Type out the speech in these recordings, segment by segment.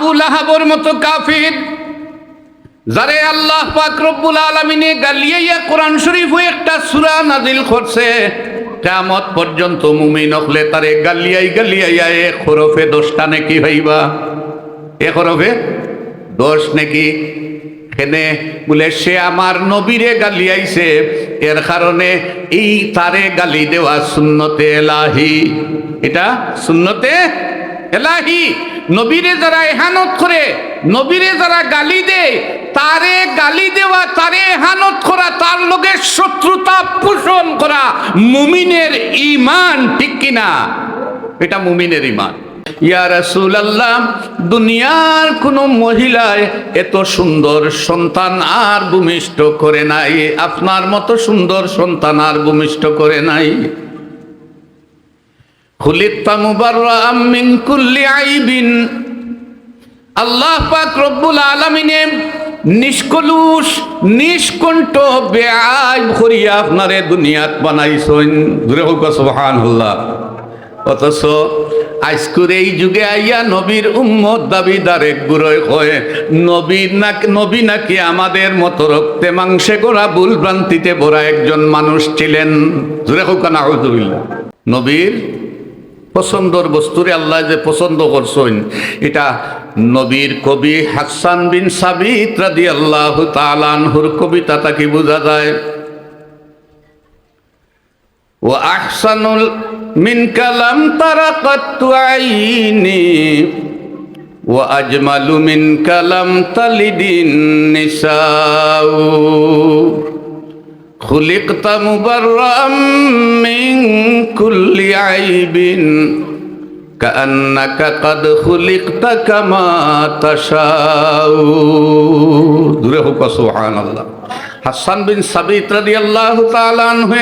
আবু লাহাবর মতো কাফির, যারে আল্লাহ পাক রব্বুল আলমিনে গালিয়াইয়া কোরআন শরীফ একটা সূরা নাজিল করছে। কিয়ামত পর্যন্ত মুমিন হলে তারে গালিয়াই গালিয়াইয়া এ খরফে দোষটা নাকি হইবা এ খরফে দোষ নাকি? এখানে বলে, সে আমার নবীরে গালিয়াইছে, এর কারণে এই তারে গালি দেওয়া সুন্নতে এলাহি। এটা সুন্নতে এলাহি, নবীরে যারা এহানত করে, নবীরে যারা গালি দেয়, তারে গালি দেওয়া, তারে এহানত করা, তার লোকের শত্রুতা পোষণ করা মুমিনের ইমান ঠিক কিনা এটা মুমিনের ইমান ইয়া রাসূলুল্লাহ, দুনিয়ার কোনো মহিলায় এত সুন্দর সন্তান আর ভূমিষ্ঠ করে নাই, আপনার মতো সুন্দর সন্তান আর ভূমিষ্ঠ করে নাই। আইবিন। আল্লাহ আপনারে দুনিয়াত অথচ এই যুগে আইয়া নবীর উম্মত দাবিদার এক গুরয় হয় নবীর না নবী নাকি আমাদের মতো রক্তে মাংসে গোড়া ভুল ভ্রান্তিতে ভরা একজন মানুষ ছিলেন। নবীর পছন্দর বস্তুরে আল্লাহ যে পছন্দ করছেন, এটা নবীর কবি হাসান বিন সাবিত রাদি আল্লাহ তালানহুর কবিতা তাকে বোঝা যায়। ও আহসানুল মিন কালাম তারাকাত আইনি ও আজমালু মিন কালাম তালিদিন خلقت مبرأ من كل عيب كأنك قد خلقت كما تشاء দূরে হোক সুবহান আল্লাহ হাসান বিন সাবিত রাদিয়াল্লাহু তাআলা আনহু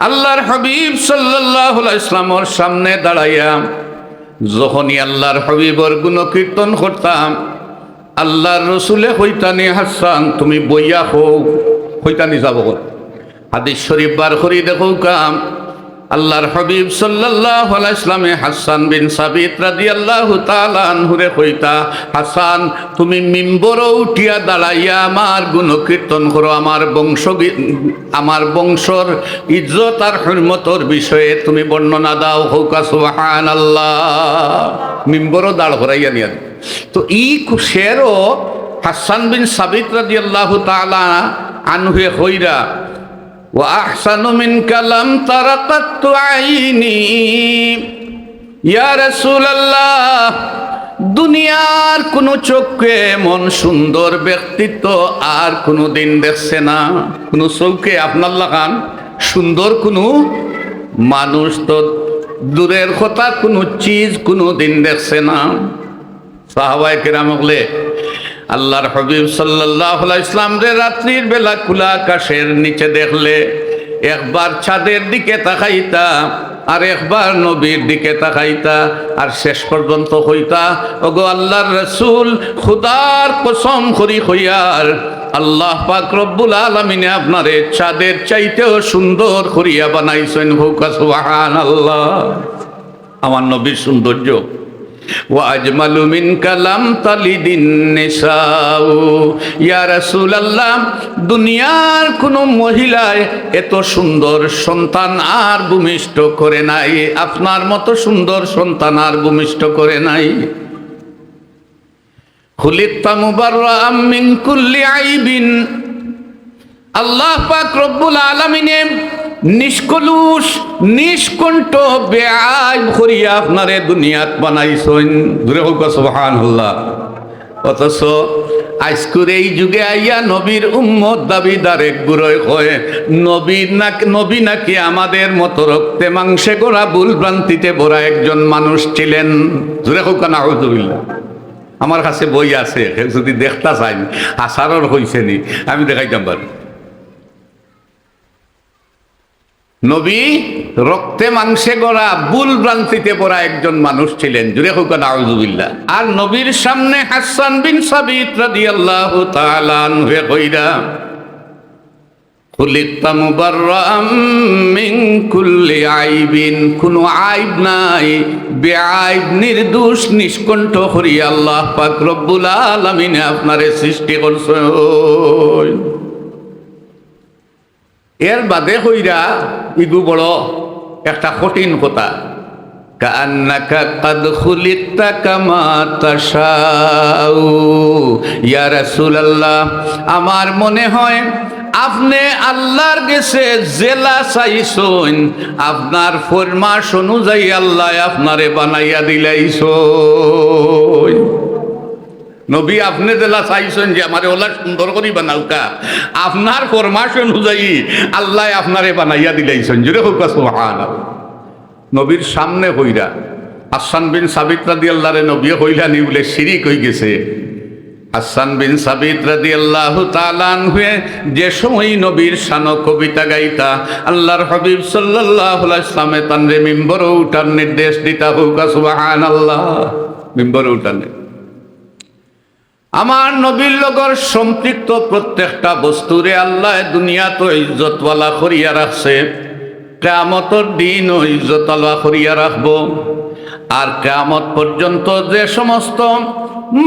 আল্লাহর হাবিব সাল্লাল্লাহু আলাইহি ইসলামের সামনে দাঁড়াইয়া যখনই আল্লাহর হাবিবর গুণ কীর্তন করতাম আল্লাহর রসুলে হইতানি হাসান তুমি বইয়া হোক হইতানি যাব হাদিস শরীফ বার করি দেখো কাম। আল্লাহর হাবিব সাল্লাল্লাহু আলাইহি ইসলামে হাসান বিন সাবিত রাদিয়াল্লাহু তাআলা আনহুরে কইতা, হাসান, তুমি মিম্বর উঠিয়া দাঁড়াইয়া আমার গুণকীর্তন করো। আমার বংশ আমার বংশর ইজ্জত আর হরমতর বিষয়ে তুমি বর্ণনা দাও। হৌকা সুবহানাল্লাহ। মিম্বরও দাঁড় করাইয়া নিয়া তো ই শেরও হাসান বিন সাবিত রাদিয়াল্লাহু তাআলা আনহুয়ে হইরা ও আহসানু মিন কালাম তারাকাত আইনি। ইয়া রাসূলুল্লাহ, দুনিয়ার কোন চোখে এমন সুন্দর ব্যক্তিত্ব আর কোনো দিন দেখছে না। কোনো চৌকে আপনার লাগান সুন্দর কোনো মানুষ তো দূরের কথা কোনো চিজ কোনো দিন দেখছে না। সাহাবাই কেরাম আল্লাহর হবিব সাল্লাহ ইসলাম রে রাত্রির বেলা খোলা আকাশের নিচে দেখলে, একবার ছাদের দিকে তাকাইতা আর একবার নবীর দিকে তাকাইতা, আর শেষ পর্যন্ত হইতা, ওগো আল্লাহর রসুল খুদার কসম করি হইয়ার আল্লাহ পাক রব্বুল আলমিনে আপনারে চাঁদের চাইতেও সুন্দর করিয়া বানাইছেন ভৌকা আল্লাহ আমার নবীর সৌন্দর্য দুনিয়ার কোনো মহিলায় এত সুন্দর সন্তান আর ভূমিষ্ঠ করে নাই। আপনার মতো সুন্দর সন্তান আর ভূমিষ্ঠ করে নাই। আইবিন। আল্লাহ পাক রব্বুল আলামিনে নিষ্কলুষ, নিষ্কণ্ঠ বেআইব করিয়া আপনারে দুনিয়াত বানাইছেন। দূরে হোক সুবহানাল্লাহ। অথচ আজকুর এই যুগে আইয়া নবীর উম্মত দাবিদার গুরয় হয় নবীর না নবী নাকি আমাদের মতো রক্তে মাংসে গোড়া ভুল ভ্রান্তিতে ভরা একজন মানুষ ছিলেন। জুড়ে হোক না আমার কাছে বই আছে, যদি দেখতা চাই আসারর হয়েছে নি। আমি দেখাইতাম পারি নবী রক্তে মাংসে গড়া বুল ভ্রান্তিতে পড়া একজন মানুষ ছিলেন। জুড়ে হোক নাউজুবিল্লাহ। আর নবীর সামনে হাসান বিন সাবিত রাদিয়াল্লাহু তাআলা আনহু কইরা খুলিক্তা মুবাররাম মিন কুল্লি আইবিন। কোনো আইব নাই, বেআইব, নির্দোষ, নিষ্কণ্ঠ করি আল্লাহ পাক রব্বুল আলামিনে আপনারে সৃষ্টি করছে এর বাদে হইরা ইগু বড় একটা কঠিন কথা। কান্নাকা আমার মনে হয় আপনি আল্লাহর গেছে জেলা চাইছইন আপনার ফরমাস অনুযায়ী আল্লাহ আপনারে বানাইয়া দিলাইছইন নবী, আপনি দেলা চাইছেন যে আমারে ওলা সুন্দর করি বানাউকা, আপনার ফরমাস অনুযায়ী আল্লাহ আপনারে বানাইয়া দিলাইছেন। জুড়ে হোক সুহান নবীর সামনে হইরা আসান বিন সাবিত রাদি আল্লাহরে নবী হইলা নি বলে শিরিক হই গেছে। হাসান বিন সাবিত রাদি আল্লাহ তালান হয়ে যে সময় নবীর শান কবিতা গাইতা, আল্লাহর হাবিব সাল্লাহ ইসলামে তানরে মিম্বর উঠার নির্দেশ দিতা হোক সুবাহান আল্লাহ মিম্বর উঠানে আমার নবীর লগর সম্পৃক্ত প্রত্যেকটা বস্তুরে আল্লাহ দুনিয়াত ইজ্জতওয়ালা করিয়া রাখছে। কেয়ামতর দিন ও ইজ্জতওয়ালা করিয়া রাখব। আর কেয়ামত পর্যন্ত যে সমস্ত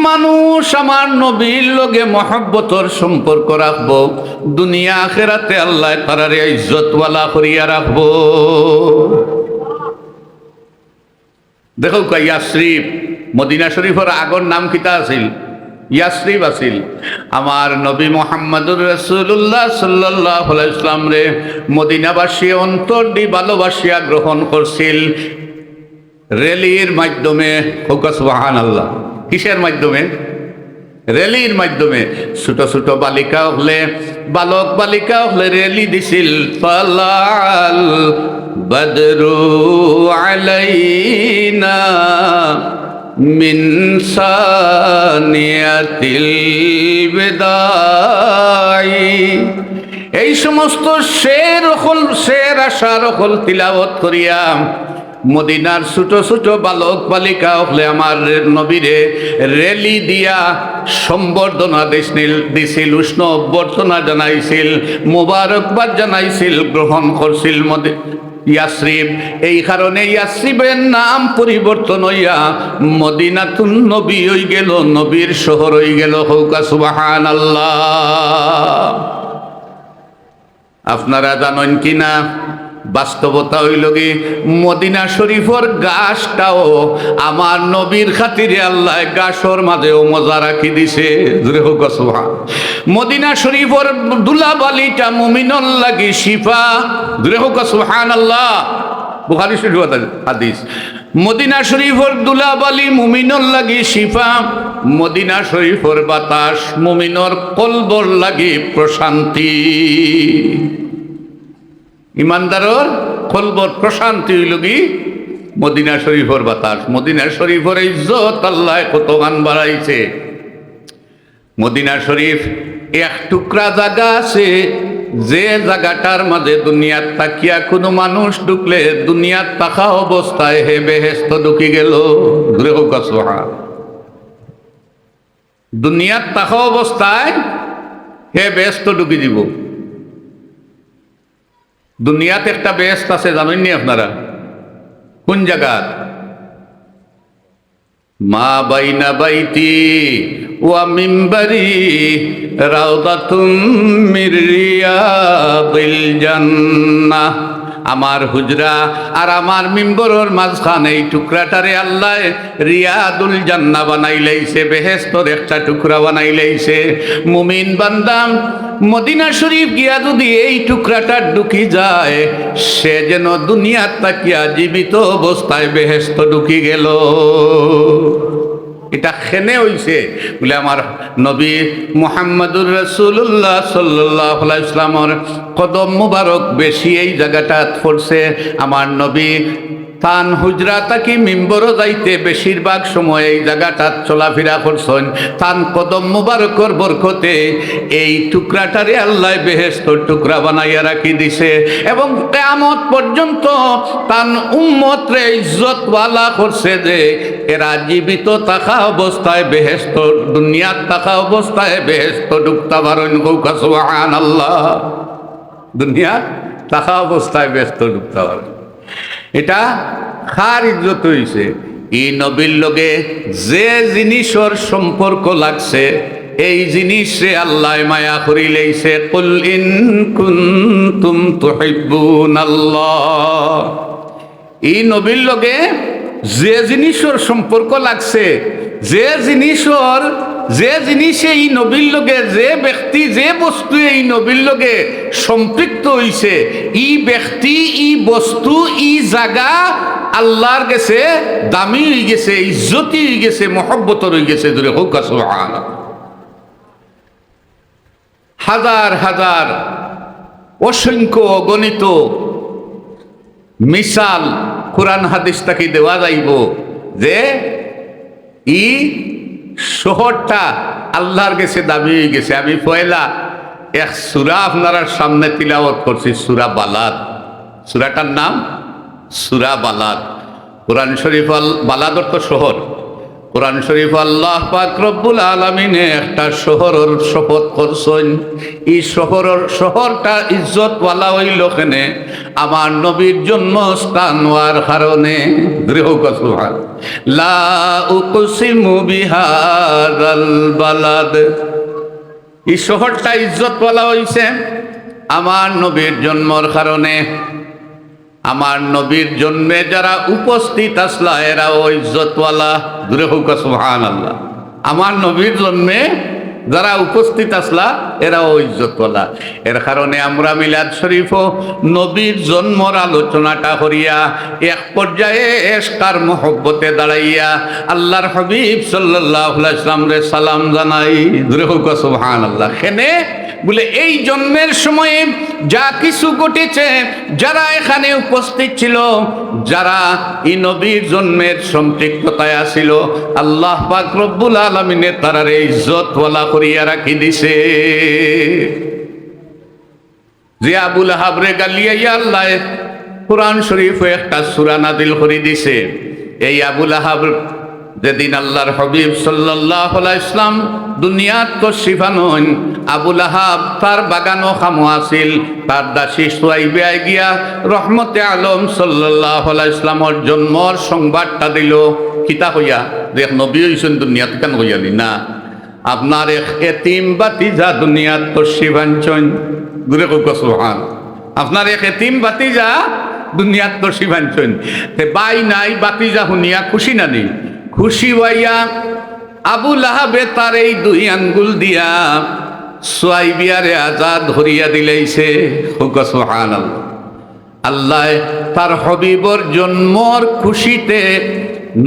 মানুষ আমার নবীর লগে মহব্বতর সম্পর্ক রাখব, দুনিয়া আখেরাতে আল্লাহ তারারে ইজ্জতওয়ালা করিয়া রাখব। দেখো ইয়াশ্রীফ মদিনা শরীফের আগর নাম কিতা আছিল? ইয়াসরিব আছিল আমার নবী মোহাম্মদুর রসুল্লাহ সাল্লাহ ইসলাম রে, মদিনাবাসী অন্তর দি ভালোবাসিয়া গ্রহণ করছিল। রেলির মাধ্যমে বাহান আল্লাহ কিসের মাধ্যমে? রেলির মাধ্যমে। ছোট ছোট বালিকা হলে, বালক বালিকা হলে রেলি দিছিল। পালাল বদরু আলাইনা মিন সানিয়াতিল বিদাই। এই সমস্ত শের হল, শের আশার হল তিলাবত করিয়া মদিনার ছোট ছোট বালক বালিকা হলে আমার নবীরে রেলি দিয়া সম্বর্ধনা দিছিল দিছিল উষ্ণ অভ্যর্থনা জানাইছিল, মোবারকবাদ জানাইছিল, গ্রহণ করছিল মদি ইয়াসরিব, এই কারণে ইয়াসরিবের নাম পরিবর্তন হইয়া মদিনাতুন নবী হই গেল, নবীর শহর হই গেল। হৌকা সুবাহান আল্লাহ আপনারা জানেন কিনা? বাস্তবতা হইল কি? মদিনা শরীফর গাছটাও আমার নবীর খাতিরে আল্লাহ গাছর মাঝেও মজা রাখি দিছে। মদিনা শরীফর দুলাবালিটা মুমিনল লাগি শিফা। জুড়ে হোক সুহান আল্লাহ বুহারি শরীফ হাদিস। মদিনা শরীফর দুলাবালি মুমিনর লাগি শিফা। মদিনা শরীফর বাতাস মুমিনর কলবর লাগি প্রশান্তি। ইমানদারর কলবর প্রশান্তি হইল কি? মদিনা শরীফর বাতাস। মদিনা শরীফর ইজ্জত আল্লাহ কত গান বাড়াইছে। মদিনা শরীফ এক টুকরা জায়গা আছে। যে জায়গাটার মাঝে দুনিয়ার তাকিয়া কোনো মানুষ ঢুকলে দুনিয়ার তাকা অবস্থায় হে বেহেস্ত ঢুকি গেল। ঘুরে হোক সোহা দুনিয়ার তাকা অবস্থায় হে বেহেস্ত ঢুকি দিব। দুনিয়াতে একটা বেস্ট আছে জানেননি আপনারা? কোন জায়গার মা বাইনা বাইতি ওয়া মিম্বারি জান্নাহ। আমার হুজরা আর আমার মিম্বরর মাঝখান এই টুকরাটারে আল্লাহ রিয়াদুল জান্না বানাইলাইছে বেহেস্তর একটা টুকরা বানাইলাইছে। মুমিন বান্দাম মদিনা শরীফ গিয়া যদি এই টুকরাটা ঢুকি যায়, সে যেন দুনিয়ার তাকিয়া জীবিত অবস্থায় বেহেস্ত ঢুকি গেল। এটা খেনে হইছে। বলে আমার নবী মোহাম্মদুর রসুল্লাহ সাল্লাহ ইসলামর কদম মুবারক বেশি এই জায়গাটা পড়ছে। আমার নবী তান হুজরা তাকি মিম্বরও যাইতে বেশিরভাগ সময় এই জায়গাটা চলাফেরা করছেন। তান কদম মুবারকর বরকতে এই টুকরাটারে আল্লাহ বেহেস্তর টুকরা বানাইয়া রাখি দিছে। এবং কেয়ামত পর্যন্ত তান উম্মতরে ইজ্জতওয়ালা করছে যে, এরা জীবিত থাকা অবস্থায় বেহেস্ত দুনিয়ার থাকা অবস্থায় বেহেস্ত ঢুকতে পারেন গৌকা আল্লাহ দুনিয়া থাকা অবস্থায় ব্যস্ত ঢুকতে পারেন এটা খার ইজ্জত হইছে। ই নবীর লগে যে জিনিসর সম্পর্ক লাগছে, এই জিনিসে আল্লাহ মায়া করি লইছে, কুল ইন কুনতুম তুহিব্বুন আল্লাহ এই নবীর লগে যে জিনিসর সম্পর্ক লাগছে, যে জিনিসর যে জিনিসে এই নবীর লগে, যে ব্যক্তি, যে বস্তু এই নবীর লগে সম্পৃক্ত হইছে, ই ব্যক্তি, ই বস্তু, ই জাগা আল্লাহর গেছে দামি হয়ে গেছে, ইজ্জতি হয়ে গেছে, মহব্বতর হয়ে গেছে, ধরে হোক হাজার হাজার অসংখ্য অগণিত মিসাল কোরআন হাদিস তাকে দেওয়া যাইব যে, ই শহরটা আল্লাহর গেছে দাবি হয়ে গেছে। আমি পয়লা এক সুরা আপনার সামনে তিলাওয়াত করছি, সুরা বালাদ। সুরাটার নাম সুরা বালাদ। কোরআন শরীফ বালাদর বালাদ অর্থ শহর। কোরআন শরীফ আল্লাহ পাক রব্বুল আলমিনে একটা শহরের শপথ করছেন। এই শহরের শহরটা ইজ্জতওয়ালা হইল কেনে আমার নবীর জন্মস্থান হওয়ার কারণে। গৃহকসুহার লা বালাদ। এই শহরটা ইজ্জতওয়ালা হইছে আমার নবীর জন্মর কারণে। আমার নবীর জন্মে যারা উপস্থিত আসলা, এরা ওই ইজ্জতওয়ালা। দূরে হোক আল্লাহ আমার নবীর জন্মে যারা উপস্থিত আসলা এরা ওই ইজ্জতওয়ালা এর কারণে আমরা মিলাদ শরীফও নবীর জন্মর আলোচনাটা করিয়া এক পর্যায়ে এসকার মহব্বতে দাঁড়াইয়া আল্লাহর হাবিব সাল্লাহ রে সালাম জানাই। সুহান আল্লাহ খেনে বলে, এই জন্মের সময়ে যা কিছু ঘটেছে, যারা এখানে উপস্থিত ছিল, যারা এই নবীর জন্মের সম্পৃক্ততায় আসিল আল্লাহ পাক রব্বুল আলমিনে তারার ইজ্জত ওয়ালা করিয়া রাখি দিছে যে আবুল হাবরে গালিয়াইয়া আল্লাহ, কোরআন শরীফ একটা সুরা নাদিল করে দিছে। এই আবুল আহাব যেদিন আল্লাহর হবিব সাল্লাহ ইসলাম দুনিয়াত তো শিফানন আবুল আহাব তার বাগানো খামো আছিল, তার দাসী সোয়াইবে গিয়া রহমতে আলম সাল্লাহ ইসলামর জন্মর সংবাদটা দিল। কিতা হইয়া দেখ, নবী হইছেন দুনিয়াত কেন হইয়া দি না। আপনার এতিম বাতিজা দুনিয়াত তো শিবাঞ্চন দূরে কোকান আপনার এক এতিম বাতিজা দুনিয়াত তো শিবাঞ্চন তে বাই নাই বাতিজা শুনিয়া খুশি না নেই। খুশি হইয়া আবু লাহাবে তার এই দুই আঙ্গুল দিয়া সোয়াইবিয়ারে আজাদ ধরিয়া দিলেইছে। হুকসুহান আল্লাহ তার হবিবর জন্মর খুশিতে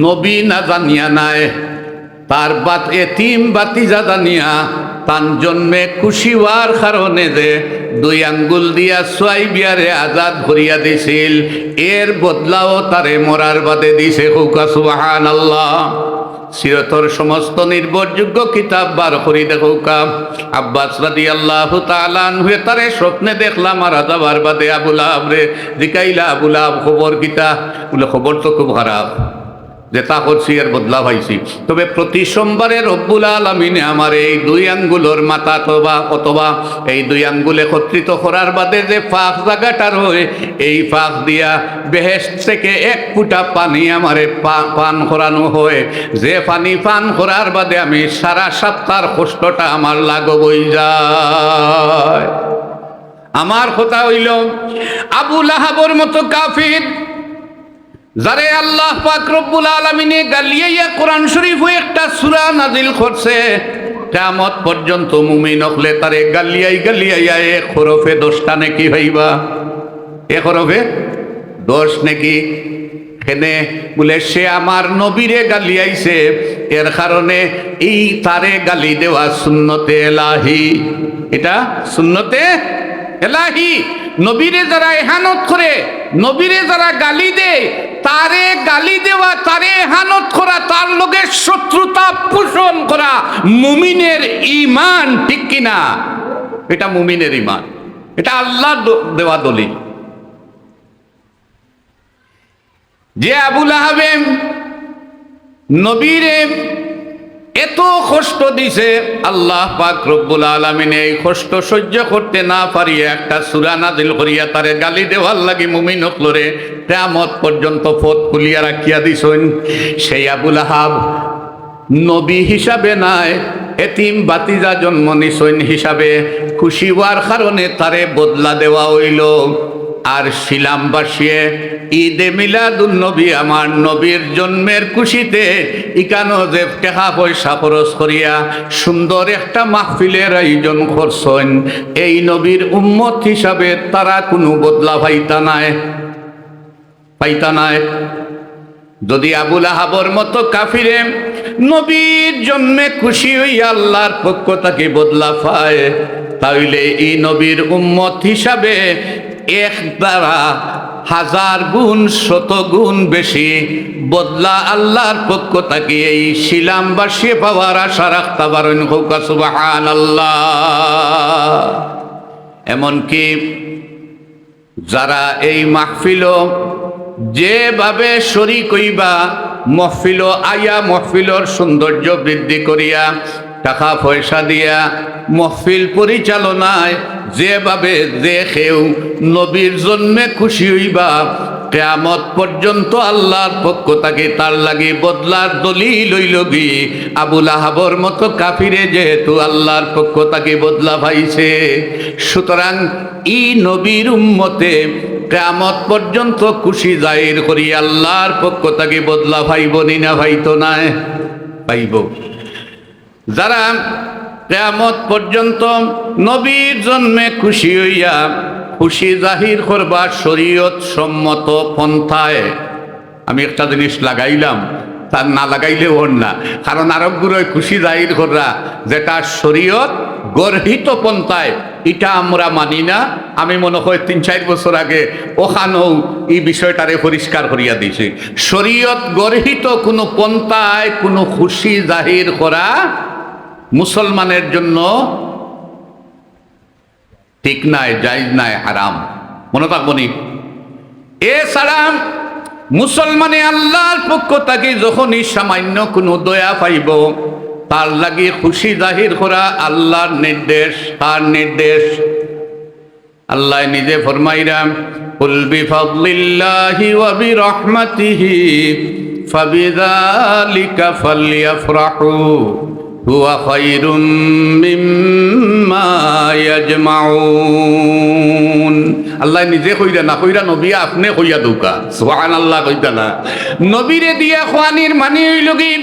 নবী না জানিয়া নাই। তার বাত এতিম বাতিজা জানিয়া তার জন্মে খুশি হওয়ার কারণে যে দুই আঙ্গুল দিয়া সোয়াই বিয়ারে আজাদ ভরিয়া দিছিল। এর বদলাও তারে মরার বাদে দিছে হুকা সুবাহান আল্লাহ সিরতর সমস্ত নির্ভরযোগ্য কিতাব বার করি দেখো কাম আব্বাস রাদি আল্লাহ তালান হয়ে তারে স্বপ্নে দেখলাম আর যাবার বাদে আবুলা আবরে দিকাইলা আবুলা খবর কিতা? বলে, খবর তো খুব খারাপ। যে তা করছি এর বদলা পাইছি। তবে প্রতি সোমবারে রব্বুল আলমিনে আমার এই দুই আঙ্গুলোর মাথা অথবা অথবা এই দুই আঙ্গুল একত্রিত করার বাদে যে ফাঁক জায়গাটা রয়ে, এই ফাঁক দিয়া বেহেস থেকে এক ফুটা পানি আমারে পান করানো হয়। যে পানি পান করার বাদে আমি সারা সপ্তাহ কষ্টটা আমার লাগবই যায়। আমার কথা হইল আবুল আহাবর মতো কাফির যারে আল্লাহ পাক রব্বুল আলমিনে গালিয়াইয়া কোরআন শরীফ একটা সুরা নাজিল করছে কেমত পর্যন্ত মুমিন হলে তারে গালিয়াই গালিয়াইয়া এ খরফে দোষটা নাকি হইবা? এ খরফে দোষ নাকি? হেনে বলে, সে আমার নবীরে গালিয়াইছে, এর কারণে এই তারে গালি দেওয়া শূন্যতে এলাহি। এটা শূন্যতে এলাহি। নবীরে যারা এহানত করে, নবীরে যারা গালি দেয় তারে গালি দেওয়া, তারে হানত করা, তার লোকের শত্রুতা পোষণ করা মুমিনের ইমান ঠিক কিনা? এটা মুমিনের ইমান এটা আল্লাহ দেওয়া দলি যে আবুল আহাবে নবীরে এত কষ্ট দিছে আল্লাহ পাক রব্বুল আলামিন এই কষ্ট সহ্য করতে না পারিয়া একটা সূরা নাজিল করিয়া তারে গালি দেওয়ার লাগি মুমিন হকলরে কিয়ামত পর্যন্ত পথ খুলিয়া রাখিয়া দিছেন। সেই আবুল আহাব নবী হিসাবে নাই, এতিম বাতিজা জন্ম নিছইন হিসাবে। খুশি হওয়ার কারণে তারে বদলা দেওয়া হইল। আর শিলাম বাসিয়ে ঈদে মিলাদুন নবী আমার নবীর জন্মের খুশিতে ইকানো যে টেকা পয়সা খরচ করিয়া সুন্দর একটা মাহফিলের আয়োজন করছেন। এই নবীর উম্মত হিসাবে তারা কোনো বদলা পাইতা নাই। পাইতা নাই। যদি আবুল আহাবর মতো কাফিরে নবীর জন্মে খুশি হইয়া আল্লাহর পক্ষ তাকে বদলা পায়, তাইলে এই নবীর উম্মত হিসাবে এক দ্বারা হাজার গুণ, শত গুণ বেশি বদলা আল্লাহর পক্ষ তাকে এই শিলাম বাসিয়ে পাওয়ার আশা রাখতে পারেন হৌকা সুবাহান আল্লাহ এমনকি যারা এই মাহফিল যেভাবে শরিক হইবা, মহফিল আয়া, মহফিলর সৌন্দর্য বৃদ্ধি করিয়া টাকা পয়সা দিয়া মহফিল পরিচালনায় যেভাবে দেখেও নবীর জন্মে খুশি হইবা, কেয়ামত পর্যন্ত আল্লাহর পক্ষ তাকে তার লাগি বদলার দলি লইল গি আবুল আহাবর মতো কাফিরে যেহেতু আল্লাহর পক্ষ তাকে বদলা ভাইছে সুতরাং ই নবীর উম্মতে কেয়ামত পর্যন্ত খুশি জাহির করি আল্লাহর পক্ষ তাকে বদলা ভাইব নি না ভাইতো নাই? পাইব। যারা কেয়ামত পর্যন্ত নবীর জন্মে খুশি হইয়া খুশি জাহির করবার শরীয়ত সম্মত পন্থায়। আমি একটা জিনিস লাগাইলাম, তার না লাগাইলে ওর না। কারণ আরবগুলোয় খুশি জাহির করা যেটা শরীয়ত গর্হিত পন্থায়, এটা আমরা মানি না। আমি মনে হয় তিন, চার বছর আগে ওখানেও এই বিষয়টারে পরিষ্কার করিয়া দিয়েছি। শরীয়ত গর্হিত কোনো পন্থায় কোনো খুশি জাহির করা মুসলমানের জন্য ঠিক নাই, জায়জ নাই, হারাম। মনে থাকবনি এছাড়া মুসলমানে আল্লাহর পক্ষ তাকে যখনই সামান্য কোনো দয়া পাইব, তার লাগি খুশি জাহির করা আল্লাহর নির্দেশ। তার নির্দেশ? আল্লাহ নিজে ফরমাইরাম কুল বিফাদলিল্লাহি ওয়া বিরহমাতিহি, ফাবিযালিকা ফালইফরাহু হুয়া ইয়াজমাউন। আল্লাহ নিজে কইরা না, কইরা নবী আপনি কইয়া দৌকা। সুবহানাল্লাহ কইতা না। নবীরে দিয়া খোয়ানির মানি হইল কি?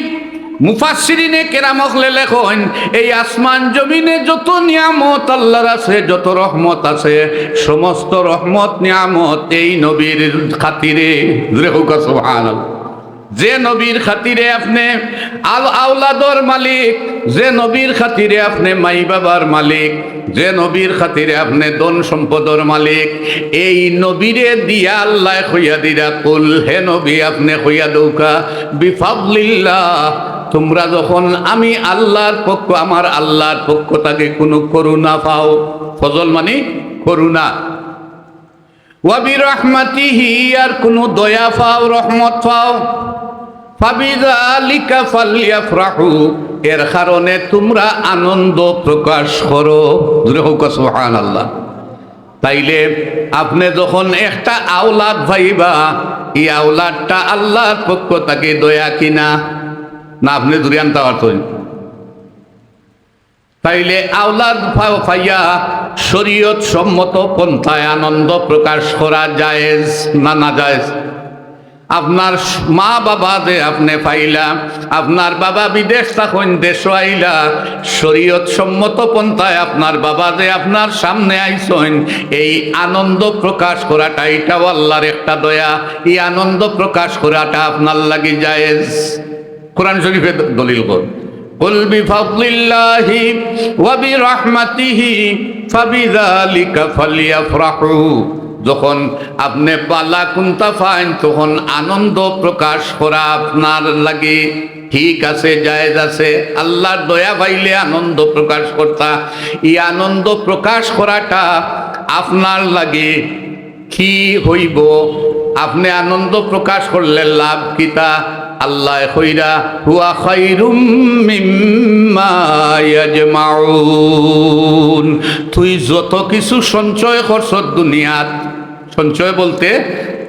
মুফাসসিরিনে কেরামক লেখেন, এই আসমান জমিনে যত নিয়ামত আল্লাহর আছে, যত রহমত আছে, সমস্ত রহমত, নিয়ামত এই নবীর খাতিরে। সুবহানাল্লাহ। যে নবীর খাতিরে আপনি আল আওলাদর মালিক, যে নবীর খাতিরে আপনি মাই বাবার মালিক, যে নবীর খাতিরে আপনি দন সম্পদর মালিক, এই নবীরে দিয়া আল্লাহ হইয়া দিরা, কুল হে নবী আপনি হইয়া দৌকা বিফাবলিল্লাহ তোমরা যখন আমি আল্লাহর পক্ষ, আমার আল্লাহর পক্ষ তাকে কোনো করুণা পাও, ফজল মানে করুণা। ওয়াবি রহমাতিহি আর কোনো দয়া পাও, রহমত পাও। ফাবিদালিকা ফালিয়াফরাহু, এর কারণে তোমরা আনন্দ প্রকাশ করো। হোক, সুবহানাল্লাহ। তাইলে আপনি যখন একটা আওলাদ ভাইবা, এই আওলাদটা আল্লাহর পক্ষ তাকে দয়া কিনা? না, আপনি দূরে আনতে পারতেন তাইলে আওলাদ ফাইয়া শরীয়ত সম্মত পন্থায় আনন্দ প্রকাশ করা জায়েজ না না জায়েজ? আপনার মা বাবা যে আপনি পাইলা আপনার বাবা বিদেশ তখন দেশ আইলা শরীয়ত সম্মত পন্থায় আপনার বাবা যে আপনার সামনে আইসন এই আনন্দ প্রকাশ করাটা এটাও আল্লাহর একটা দয়া। এই আনন্দ প্রকাশ করাটা আপনার লাগি জায়েজ। কোরআন শরীফে দলিল কর। قل بفضل الله وبرحمته فبذلك فليفرحوا যখন আপনি বালা কুন্তা ফাইন তখন আনন্দ প্রকাশ করা আপনার লাগে ঠিক আছে জায়েজ আছে আল্লাহর দয়া পাইলে আনন্দ প্রকাশ করতা এই আনন্দ প্রকাশ করাটা আপনার লাগে কি হইব আপনি আনন্দ প্রকাশ করলে লাভ কিতা আল্লাহ খৈরা হুয়া খৈরুম তুই যত কিছু সঞ্চয় করছ দুনিয়াত, সঞ্চয় বলতে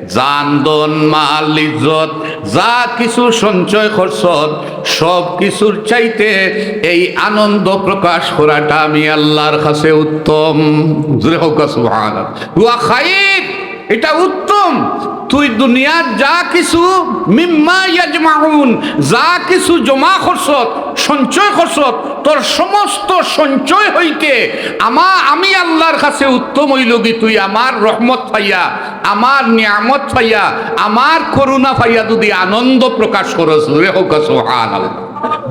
জান দন, মাল, ইজ্জত, যা কিছু সঞ্চয় করছ, সব কিছুর চাইতে এই আনন্দ প্রকাশ করাটা আমি আল্লাহর কাছে উত্তম। খাইর! এটা উত্তম। তুই দুনিয়ার যা কিছু মিম্মা যা কিছু জমা করছত সঞ্চয় করছত তোর সমস্ত সঞ্চয় হইতে আমা, আমি আল্লাহর কাছে উত্তম হইল কি তুই আমার রহমত পাইয়া, আমার নিয়ামত পাইয়া, আমার করুণা পাইয়া যদি আনন্দ প্রকাশ করস রে হোক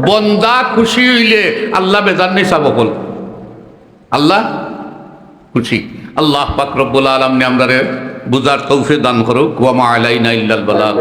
বন্দা খুশি হইলে আল্লাহ বেজান চাব বল। আল্লাহ খুশি। আল্লাহ পাক রব্বুল আলম আমরা বুঝার তৌফিক দান করুক ওয়ামা আলাইনা ইল্লাল বালাগ